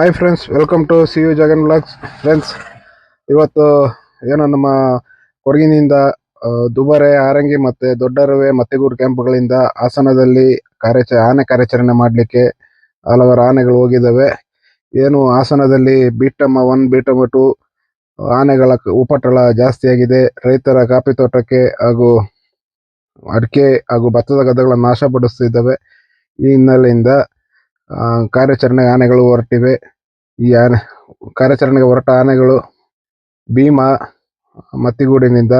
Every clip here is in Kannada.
Hi friends welcome to C U Jagan blogs friends ಇವತ್ತು, ಏನೋ ನಮ್ಮ ಕೊಡಗಿನಿಂದ ದುಬಾರೆ, ಆರಂಗಿ ಮತ್ತೆ ದೊಡ್ಡರವೆ, ಮತ್ತೆಗೂರು ಕ್ಯಾಂಪ್ಗಳಿಂದ ಹಾಸನದಲ್ಲಿ ಕಾರ್ಯಾಚ, ಆನೆ ಕಾರ್ಯಾಚರಣೆ ಮಾಡಲಿಕ್ಕೆ ಹಲವಾರು ಆನೆಗಳು ಹೋಗಿದ್ದಾವೆ ಏನು ಹಾಸನದಲ್ಲಿ ಬೀಟಮ್ಮ ಒನ್ ಬೀಟಮ್ಮ ಟು ಆನೆಗಳ ಉಪಟಳ ಜಾಸ್ತಿಯಾಗಿದೆ ರೈತರ ಕಾಫಿ ತೋಟಕ್ಕೆ ಹಾಗೂ ಅಡಿಕೆ ಹಾಗೂ ಭತ್ತದ ಗದ್ದೆಗಳನ್ನು ನಾಶಪಡಿಸ್ತಿದ್ದಾವೆ ಈ ಹಿನ್ನೆಲೆಯಿಂದ ಆ, ಕಾರ್ಯಾಚರಣೆ ಆನೆಗಳು ಹೊರಟಿವೆ. ಈ ಆನೆ ಕಾರ್ಯಾಚರಣೆಗೆ ಹೊರಟ ಆನೆಗಳು ಭೀಮ ಮತ್ತಿಗೂಡಿನಿಂದ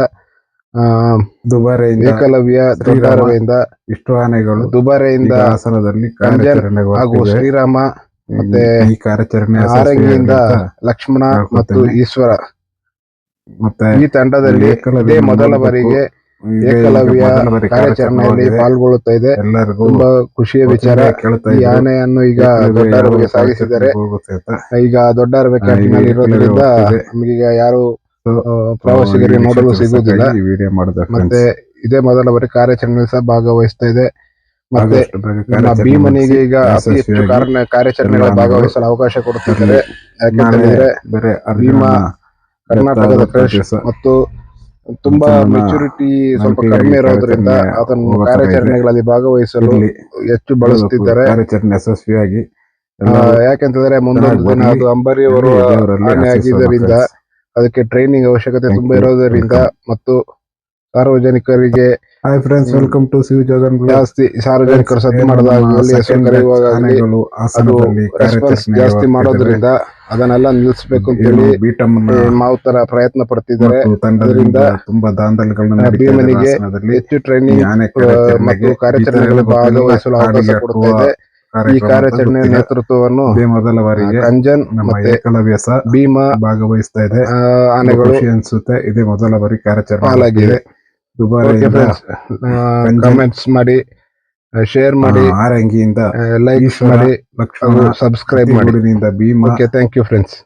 ದುಬಾರೆಯಿಂದ ಏಕಲವ್ಯ ದೊಡ್ಡರವೆಯಿಂದ ಇಷ್ಟು ಆನೆಗಳು ದುಬಾರೆಯಿಂದ ಹಾಸನದಲ್ಲಿ ಹಾಗೂ ಶ್ರೀರಾಮ ಮತ್ತೆ ಈ ಕಾರ್ಯಾಚರಣೆ ಆರಂಗಿಯಿಂದ ಲಕ್ಷ್ಮಣ ಮತ್ತು ಈಶ್ವರ. ಮತ್ತೆ ಈ ತಂಡದಲ್ಲಿ ಮೊದಲ ಬಾರಿಗೆ ಏಕಲವ್ಯ ಕಾರ್ಯಾಚರಣೆಯಲ್ಲಿ ಪಾಲ್ಗೊಳ್ಳುತ್ತಾ ಇದೆ. ಎಲ್ಲರಿಗೂ ತುಂಬಾ ಖುಷಿಯ ವಿಚಾರ. ಈ. ಆನೆಯನ್ನು ಈಗ ದೊಡ್ಡ ಅರಬಿಗೆ ಸಾಗಿಸಿದ್ದಾರೆ. ಈಗ ದೊಡ್ಡ ಅರಬಿ ಇರೋದ್ರಿಂದ ನಮಗೀಗ ಯಾರು ಪ್ರವಾಸಿಗರಿಗೆ ನೋಡಲು ಸಿಗುವುದಿಲ್ಲ. ವಿಡಿಯೋ ಮಾಡಿದೆ ಮತ್ತೆ. ಇದೇ ಮೊದಲ ಬಾರಿ ಕಾರ್ಯಾಚರಣೆ ಸಹ ಭಾಗವಹಿಸ್ತಾ ಇದೆ. ಮತ್ತೆ ಭೀಮನಿಗೆ ಈಗ ಅತಿ ಹೆಚ್ಚು ಕಾರಣ ಕಾರ್ಯಾಚರಣೆಗಳ ಭಾಗವಹಿಸಲು ಅವಕಾಶ ಕೊಡುತ್ತಿದ್ದಾರೆ ಯಾಕೆಂತ ನಾಳೆ ಹೇಳಿದ್ರೆ ಬೇರೆ ಭೀಮ ಕರ್ನಾಟಕದ ಕ್ರಶ್ ಮತ್ತು ತುಂಬಾ ಮೆಚುರಿಟಿ ಸ್ವಲ್ಪ ಕಡಿಮೆ ಇರೋದ್ರಿಂದ ಅದನ್ನು. ಕಾರ್ಯಾಚರಣೆಗಳಲ್ಲಿ ಭಾಗವಹಿಸಲು. ಹೆಚ್ಚು ಬಳಸುತ್ತಿದ್ದಾರೆ ಕಾರ್ಯಾಚರಣೆ ಯಶಸ್ವಿಯಾಗಿ ಯಾಕೆಂತಂದ್ರೆ ಮುಂದೊಂದು ದಿನ ಅದು ಅಂಬರಿ ಅವರು ಆಗಿದ್ದರಿಂದ ಅದಕ್ಕೆ ಟ್ರೈನಿಂಗ್ ಅವಶ್ಯಕತೆ ತುಂಬಾ ಇರೋದರಿಂದ ಮತ್ತು ಸಾರ್ವಜನಿಕರಿಗೆ hi friends welcome to C V Jagan ಜಾಸ್ತಿ ಸಾರ್ವಜನಿಕರು ಸದ್ದು ರೆಸ್ಪಾನ್ಸ್ ಜಾಸ್ತಿ ಮಾಡೋದ್ರಿಂದ ಅದನ್ನೆಲ್ಲ ನಿಲ್ಲಿಸಬೇಕು ಅಂತ ಹೇಳಿ ಈ ಮಾವುತರ ಪ್ರಯತ್ನ ಪಡ್ತಿದ್ದಾರೆ. ಅದರಿಂದ ತುಂಬಾ ದಾಂಧಲೆಗಳನ್ನ ಭೀಮನಿಗೆ ಹೆಚ್ಚು ಟ್ರೈನಿಂಗ್ ಮತ್ತು ಕಾರ್ಯಾಚರಣೆಗಳು ತರ ಭಾಗವಹಿಸಲು ಅವಕಾಶ ಕಾಡಿಗೆ ಕೊಡ್ತಾ ಹಾಕುವ ಇದೆ. ಈ ಕಾರ್ಯಾಚರಣೆಯ ನೇತೃತ್ವವನ್ನು ಮೊದಲ ಬಾರಿಗೆ ಅಂಜನ್ ನಮ್ಮ ಮತ್ತೆ ಏಕಲವ್ಯ ಸಹ ಭೀಮ ಭಾಗವಹಿಸ್ತಾ ಇದೆ. ಆನೆಗಳು ಅನ್ಸುತ್ತೆ. ಇದೇ ಮೊದಲ ಬಾರಿ ಕಾರ್ಯಾಚರಣೆ ಪಾಲಾಗಿದೆ. ಕಂಜನ್- ಕಮೆಂಟ್ಸ್ ಮಾಡಿ ಶೇರ್ ಮಾಡಿ ಆರಂಗಿಯಿಂದ ಲೈಕ್ ಈಶ್ವರ, ಮಾಡಿ ಸಬ್ಸ್ಕ್ರೈಬ್ ಮಾಡಿ. B Bhima. Okay thank you friends